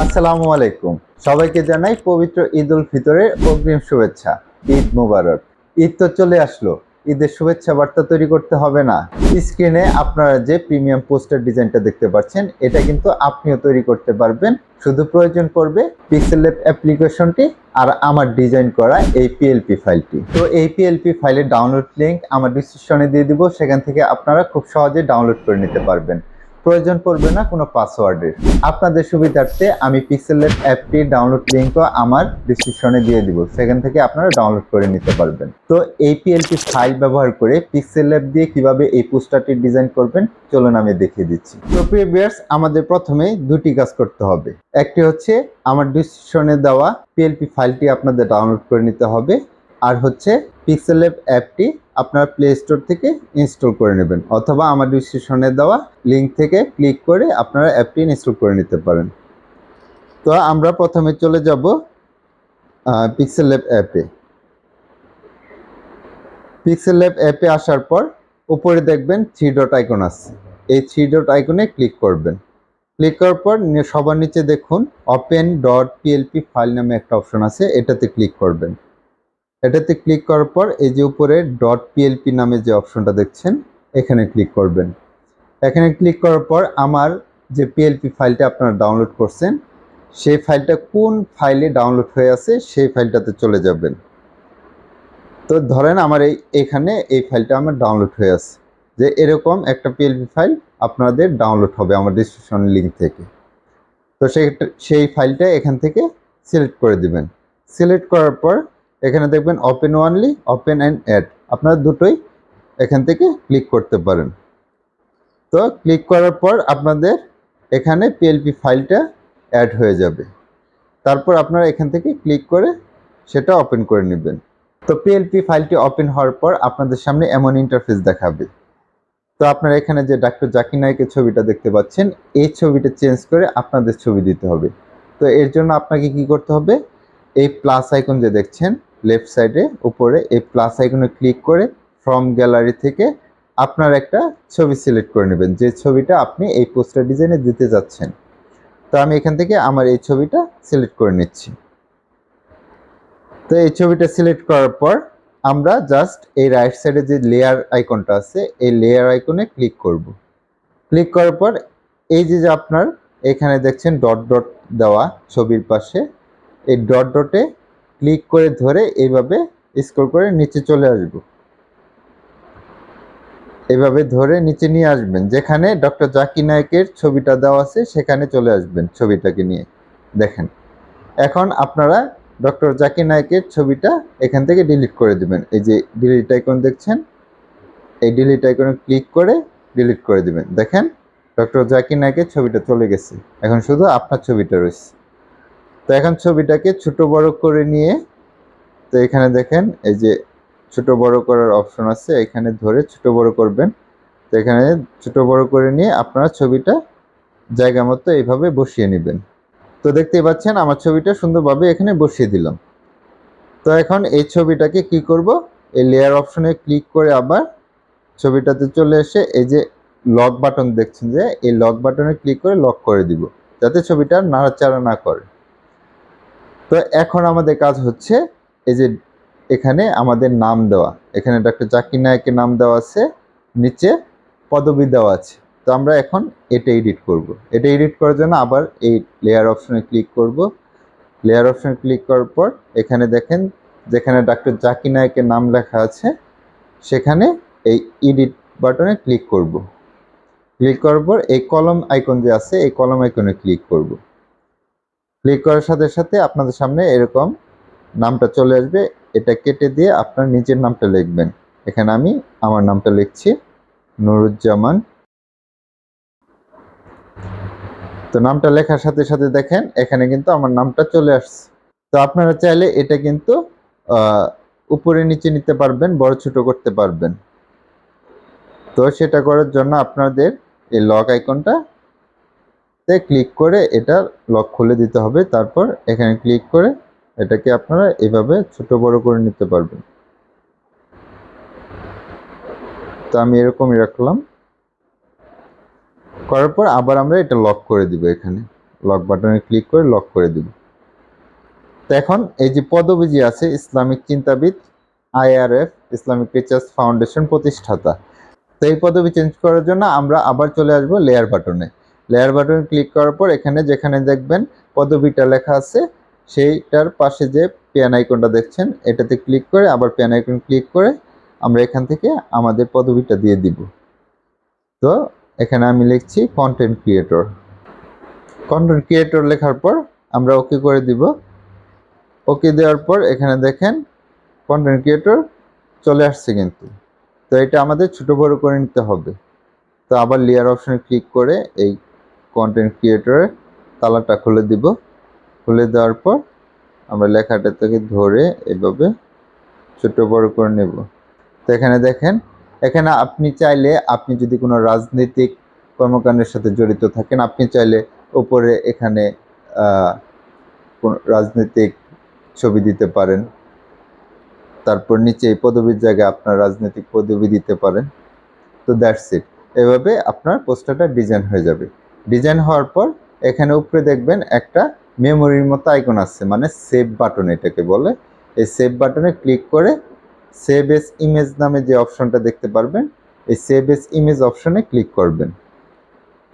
আসসালামু আলাইকুম। সবাইকে জানাই পবিত্র ঈদ উল ফিতরের অগ্রিম শুভেচ্ছা। ঈদ মুবারক। ঈদ তো চলে আসলো। ঈদের শুভেচ্ছা বার্তা তৈরি করতে হবে না। স্ক্রিনে আপনারা যে প্রিমিয়াম পোস্টার ডিজাইনটা দেখতে পাচ্ছেন, এটা কিন্তু আপনিও তৈরি করতে পারবেন। শুধু প্রয়োজন পড়বে পিক্সেল ল্যাব অ্যাপ্লিকেশনটি আর আমার ডিজাইন করা এই পিএলপি ফাইলটি। তো এই পিএলপি ফাইলের ডাউনলোড লিঙ্ক আমার ডিসক্রিপশনে দিয়ে দিব। সেখান থেকে আপনারা খুব সহজে ডাউনলোড করে নিতে পারবেন। প্রয়োজন পড়বে না কোনো পাসওয়ার্ডের আপনাদের সুবিধার্থে আমি পিক্সেল ল্যাব অ্যাপটি ডাউনলোড লিঙ্কও আমার ডিসক্রিপশনে দিয়ে দিব। সেখান থেকে আপনারা ডাউনলোড করে নিতে পারবেন। তো এই পিএলপি ফাইল ব্যবহার করে পিক্সেল ল্যাব দিয়ে কীভাবে এই পোস্টারটি ডিজাইন করবেন, চলুন আমি দেখিয়ে দিচ্ছি। তো প্রিভিয়ার্স আমাদের প্রথমে দুটি কাজ করতে হবে। একটি হচ্ছে, আমার ডিসক্রিপশনে দেওয়া পিএলপি ফাইলটি আপনাদের ডাউনলোড করে নিতে হবে। আর হচ্ছে পিক্সেল ল্যাব অ্যাপটি আপনার প্লে স্টোর থেকে ইনস্টল করে নেবেন অথবা আমার ডিসক্রিপশনে দেওয়া লিঙ্ক থেকে ক্লিক করে আপনারা অ্যাপটি ইনস্টল করে নিতে পারেন। তো আমরা প্রথমে চলে যাব পিক্সেল ল্যাব অ্যাপে। পিক্সেল ল্যাব অ্যাপে আসার পর উপরে দেখবেন থ্রি ডট আইকন আছে। এই থ্রি ডট আইকনে ক্লিক করবেন। ক্লিক করার পর সবার নিচে দেখুন ওপেন ডট পিএলপি ফাইল নামে একটা অপশন আছে, এটাতে ক্লিক করবেন। এটাতে ক্লিক করার পর এই যে উপরে ডট পিএলপি নামে যে অপশনটা দেখছেন, এখানে ক্লিক করবেন। এখানে ক্লিক করার পর আমার যে পিএলপি ফাইলটা আপনারা ডাউনলোড করছেন, সেই ফাইলটা কোন ফাইলে ডাউনলোড হয়ে আছে, সেই ফাইলটাতে চলে যাবেন। তো ধরেন আমার এই, এখানে এই ফাইলটা আমার ডাউনলোড হয়ে আছে। যে এরকম একটা পিএলপি ফাইল আপনাদের ডাউনলোড হবে আমার ডিসক্রিপশন লিঙ্ক থেকে। তো সেই সেই ফাইলটা এখান থেকে সিলেক্ট করে দিবেন। সিলেক্ট করার পর এখানে দেখবেন open only open and add আপনারা দুটোই এখান থেকে ক্লিক করতে পারেন। তো ক্লিক করার পর আপনাদের এখানে পিএলপি ফাইলটা অ্যাড হয়ে যাবে। তারপর আপনারা এখান থেকে ক্লিক করে সেটা ওপেন করে নেবেন। তো পিএলপি ফাইলটি ওপেন হওয়ার পর আপনাদের সামনে এমন ইন্টারফেস দেখাবে। তো আপনারা এখানে যে ডাক্তার জাকির নায়কের ছবিটা দেখতে পাচ্ছেন, এই ছবিটা চেঞ্জ করে আপনাদের ছবি দিতে হবে। তো এর জন্য আপনাকে কি করতে হবে? এই প্লাস আইকন যে দেখছেন লেফট সাইডে উপরে এই প্লাস আইকনে ক্লিক করে ফ্রম গ্যালারি থেকে আপনার একটা ছবি সিলেক্ট করে নেবেন। যে ছবিটা আপনি এই পোস্টার ডিজাইনে দিতে যাচ্ছেন। তো আমি এখান থেকে আমার এই ছবিটা সিলেক্ট করে নিচ্ছি। তো এই ছবিটা সিলেক্ট করার পর আমরা জাস্ট এই রাইট সাইডে যে লেয়ার আইকনটা আছে, এই লেয়ার আইকনে ক্লিক করব। ক্লিক করার পর এই যে আপনার এখানে দেখছেন ডট ডট দেওয়া ছবির পাশে, এই ডট ডটে ক্লিক করে ধরে এইভাবে স্ক্রল করে নিচে চলে আসব। এভাবে ধরে নিচে নিয়ে আসবেন। যেখানে ডক্টর জাকি নায়কের ছবিটা দেওয়া আছে, সেখানে চলে আসবেন ছবিটাকে নিয়ে। দেখেন, এখন আপনারা ডক্টর জাকির নায়কের ছবিটা এখান থেকে ডিলিট করে দিবেন। এই যে ডিলিট আইকন দেখছেন, এই ডিলিট আইকনে ক্লিক করে ডিলিট করে দিবেন। দেখেন, ডক্টর জাকির নায়কের ছবিটা চলে গেছে। এখন শুধু আপনার ছবিটা রয়েছে। তো এখন ছবিটাকে ছোট বড় করে নিয়ে, তো এখানে দেখেন, এই যে ছোট বড় করার অপশন আছে, এখানে ধরে ছোট বড় করবেন। তো এখানে ছোট বড় করে নিয়ে আপনারা ছবিটা জায়গা মতো এইভাবে বসিয়ে নেবেন। তো দেখতেই পাচ্ছেন, আমার ছবিটা সুন্দরভাবে এখানে বসিয়ে দিলাম। তো এখন এই ছবিটাকে কি করব? এই লেয়ার অপশনে ক্লিক করে আবার ছবিটাতে চলে এসে এই যে লক বাটন দেখছেন যে, এই লক বাটনে ক্লিক করে লক করে দিব, যাতে ছবিটা নাড়াচাড়া না করে। তো এখন আমাদের কাজ হচ্ছে এই যে এখানে আমাদের নাম দেওয়া। এখানে ডক্টর জাকির নায়কের নাম দেওয়া আছে, নিচে পদবি দেওয়া আছে। তো আমরা এখন এটা এডিট করব। এটা এডিট করার জন্য আবার এই লেয়ার অপশনে ক্লিক করব। লেয়ার অপশনে ক্লিক করার পর এখানে দেখেন, যেখানে ডক্টর জাকির নায়কের নাম লেখা আছে, সেখানে এই এডিট বাটনে ক্লিক করব। ক্লিক করার পর এই কলম আইকন যে আছে, এই কলম আইকনে ক্লিক করব। ক্লিক করার সাথে সাথে আপনাদের সামনে এরকম নামটা চলে আসবে। এটা কেটে দিয়ে আপনার নিজের নামটা লিখবেন। এখানে আমি আমার নামটা লিখছি, নুরুজ্জামান। তো নামটা লেখার সাথে সাথে দেখেন, এখানে কিন্তু আমার নামটা চলে আসছে। তো আপনারা চাইলে এটা কিন্তু উপরে নিচে নিতে পারবেন, বড় ছোট করতে পারবেন। তো সেটা করার জন্য আপনাদের এই লক আইকনটা তে ক্লিক করে এটা লক খুলে দিতে হবে। তারপর এখানে ক্লিক করে এটাকে আপনারা এভাবে ছোট বড় করে নিতে পারবেন। তো আমি এরকমই রাখলাম। করার পর আবার আমরা এটা লক করে দিব এখানে। লক বাটনে ক্লিক করে লক করে দিব। তো এখন এই যে পদবী যে আছে, ইসলামিক চিন্তাবিদ, আইআরএফ, ইসলামিক রিসার্চ ফাউন্ডেশন প্রতিষ্ঠাতা। তো এই পদবি চেঞ্জ করার জন্য আমরা আবার চলে আসব লেয়ার বাটনে লেয়ার বাটনে ক্লিক করার পর এখানে যেখানে দেখবেন পদবিটা লেখা আছে, সেইটার পাশে যে পেন আইকনটা দেখছেন, এটাতে ক্লিক করে আবার পেন আইকন ক্লিক করে আমরা এখান থেকে আমাদের পদবিটা দিয়ে দিব। তো এখানে আমি লিখছি কন্টেন্ট ক্রিয়েটর কন্টেন্ট ক্রিয়েটর লেখার পর আমরা ওকে করে দিব। ওকে দেওয়ার পর এখানে দেখেন কন্টেন্ট ক্রিয়েটর চলে আসছে কিন্তু। তো এটা আমাদের ছোট বড় করে নিতে হবে। তো আবার লেয়ার অপশনে ক্লিক করে এই কন্টেন্ট ক্রিয়েটরের তালাটা খুলে দিব। খুলে দেওয়ার পর আমরা লেখাটা থেকে ধরে এভাবে ছোট বড় করে নেব। তো এখানে দেখেন, এখানে আপনি চাইলে আপনি যদি কোনো রাজনৈতিক কর্মকাণ্ডের সাথে জড়িত থাকেন, আপনি চাইলে উপরে এখানে রাজনৈতিক ছবি দিতে পারেন। তারপর নিচে এই পদবীর জায়গায় আপনার রাজনৈতিক পদবি দিতে পারেন। তো দ্যাটস ইট এভাবে আপনার পোস্টারটা ডিজাইন হয়ে যাবে। ডিজাইন হওয়ার পর এখানে উপরে দেখবেন একটা মেমোরির মতো আইকন আছে মানে সেভ বাটন এটাকে বলে। এই সেভ বাটনে ক্লিক করে সেভ এস ইমেজ নামে যে অপশনটা দেখতে পারবেন, এই সেভ এস ইমেজ অপশনে ক্লিক করবেন।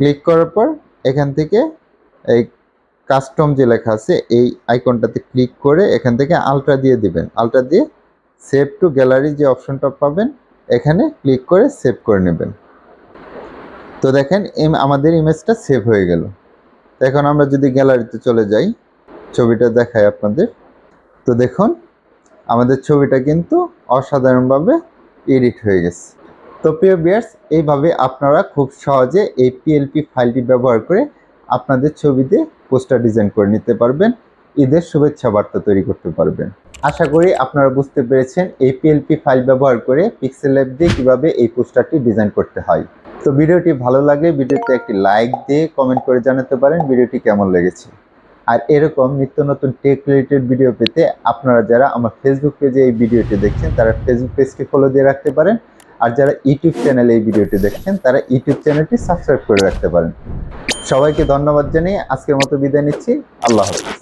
ক্লিক করার পর এখান থেকে এই কাস্টম যে লেখা আছে, এই আইকনটাতে ক্লিক করে এখান থেকে আলট্রা দিয়ে দিবেন। আলট্রা দিয়ে সেভ টু গ্যালারি যে অপশনটা পাবেন, এখানে ক্লিক করে সেভ করে নেবেন। তো দেখেন আমাদের ইমেজটা সেভ হয়ে গেল। তো এখন আমরা যদি গ্যালারিতে চলে যাই, ছবিটা দেখাই আপনাদের। তো দেখুন, আমাদের ছবিটা কিন্তু অসাধারণভাবে এডিট হয়ে গেছে। তো প্রিয় বিয়ার্স এইভাবে আপনারা খুব সহজে এই পিএলপি ফাইলটি ব্যবহার করে আপনাদের ছবিতে পোস্টার ডিজাইন করে নিতে পারবেন। ঈদের শুভেচ্ছা বার্তা তৈরি করতে পারবেন। আশা করি আপনারা বুঝতে পেরেছেন এই পিএলপি ফাইল ব্যবহার করে পিক্সেল অ্যাপ দিয়ে কীভাবে এই পোস্টারটি ডিজাইন করতে হয়। তো ভিডিওটি ভালো লাগলে ভিডিওতে একটি লাইক দিয়ে কমেন্ট করে জানাতে পারেন ভিডিওটি কেমন লেগেছে। আর এরকম নিত্য নতুন টেক রিলেটেড ভিডিও পেতে আপনারা যারা আমার ফেসবুক পেজে এই ভিডিওটি দেখছেন, তারা ফেসবুক পেজটি ফলো দিয়ে রাখতে পারেন। আর যারা ইউটিউব চ্যানেলে এই ভিডিওটি দেখছেন, তারা ইউটিউব চ্যানেলটি সাবস্ক্রাইব করে রাখতে পারেন। সবাইকে ধন্যবাদ জানিয়ে আজকের মতো বিদায় নিচ্ছি। আল্লাহ হাফিজ।